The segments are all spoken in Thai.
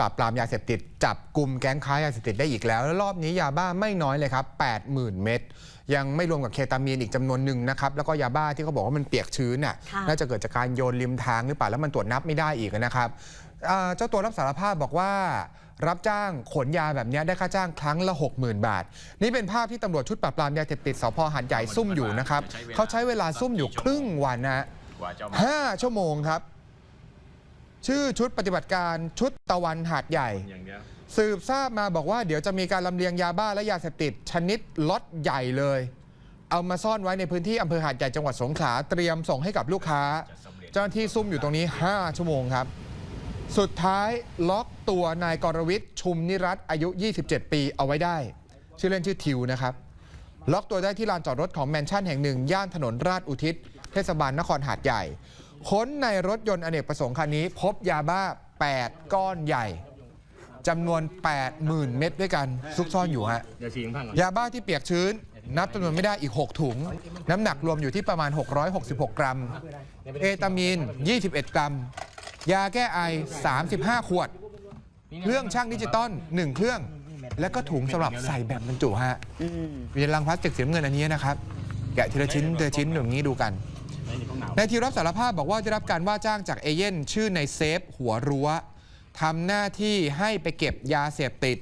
ปราบปรามยาเสพติด จับกลุ่มแก๊งค้ายาเสพติดได้อีกแล้วแล้วรอบนี้ยาบ้าไม่น้อยเลยครับ 80,000 เม็ดยังไม่รวมกับเคตามีนอีกจำนวนหนึ่งนะครับแล้วก็ยาบ้าที่เขาบอกว่ามันเปียกชื้นน่ะค่ะน่าจะเกิดจากการโยนริมทางหรือเปล่าแล้วมันตรวจนับไม่ได้อีกนะครับอ่าเจ้าตัวรับสารภาพบอกว่ารับจ้างขนยาแบบเนี้ยได้ค่าจ้างครั้งละ 60,000 บาท นี่เป็นภาพที่ตำรวจชุดปราบปรามยาเสพติดสพหัดใหญ่ซุ่มอยู่นะครับเขาใช้เวลาซุ่มอยู่ครึ่งวันนะกว่าจะมาห้าชั่วโมงครับ ชื่อชุดปฏิบัติการชุดตะวันหาดใหญ่อย่างเดียวสืบทราบมาบอกว่าเดี๋ยวจะมีการลำเลียงยาบ้าและยาเสพติด ชนิดล็อตใหญ่เลย เอามาซ่อนไว้ในพื้นที่อำเภอหาดใหญ่จังหวัดสงขลาเตรียมส่งให้กับลูกค้าจะสำเร็จเจ้าหน้าที่ซุ่มอยู่ตรงนี้ 5 ชั่วโมงครับ สุดท้ายล็อกตัวนายกรวิทย์ชุมนิรัตน์อายุ 27 ปีเอาไว้ได้ ชื่อเล่นชื่อทิวนะครับ ล็อกตัวได้ที่ลานจอดรถของแมนชั่นแห่งหนึ่งย่านถนนราชอุทิศ เทศบาลนครหาดใหญ่ ค้นในรถยนต์อเนกประสงค์คันนี้ พบยาบ้า 8 ก้อนใหญ่จำนวน 80,000 เม็ดด้วยกันซุกซ่อนอยู่ฮะเดี๋ยวสีพังก่อนยาบ้าที่เปียกชื้น นับจำนวนไม่ได้อีก 6 ถุง น้ำหนักรวมอยู่ที่ประมาณ 666 กรัม เอตามีน 21 กรัม ยาแก้ไอ 35 ขวด เครื่องช่างดิจิตอล1 เครื่อง และก็ถุงสำหรับใส่แบบบรรจุฮะอืมมีลังพลาสติกสีน้ำเงินอันนี้นะครับ แกะทีละชิ้นทีละชิ้นอย่างนี้ดูกันในห้องหนาวนายทีรับสารภาพบอกว่าได้รับการว่าจ้างจากเอเย่นชื่อในเซฟ หัวรั้วทำหน้าที่ให้ไปเก็บยาเสพติด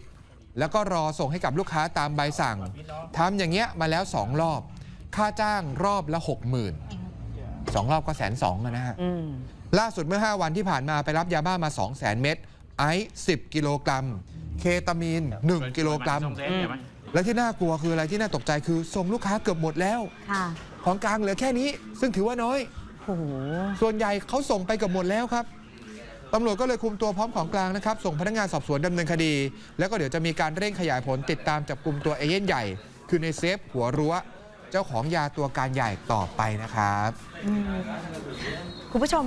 แล้วก็รอส่งให้กับลูกค้าตามใบสั่งทำอย่างเงี้ยมาแล้ว2รอบ ค่าจ้างรอบละ60,000สองรอบก็แสนสองนะฮะอืมล่าสุดเมื่อ 5 วันที่ผ่านมาไปรับยาบ้ามา2 0 0 0 0 0เม็ดไอซ์10 กิโลกรัม เคตามีน 1 กิโลกรัมส่งเซฟใช่ไหมและที่น่ากลัวคืออะไรที่น่าตกใจคือส่งลูกค้าเกือบหมดแล้วค่ะ ของกลางเหลือแค่นี้ ซึ่งถือว่าน้อย โอ้โหส่วนใหญ่เขาส่งไปเกับหมดแล้วครับตำรวจก็เลยคุมตัวพร้อมของกลางนะครับ ส่งพนักงานสอบสวนดำเนินคดี แล้วก็เดี๋ยวจะมีการเร่งขยายผลติดตามจับกลุ่มตัวเอเย่นใหญ่ คือในเซฟหัวรั้ว เจ้าของยาตัวการใหญ่ต่อไปนะครับ อืมคุณผู้ชม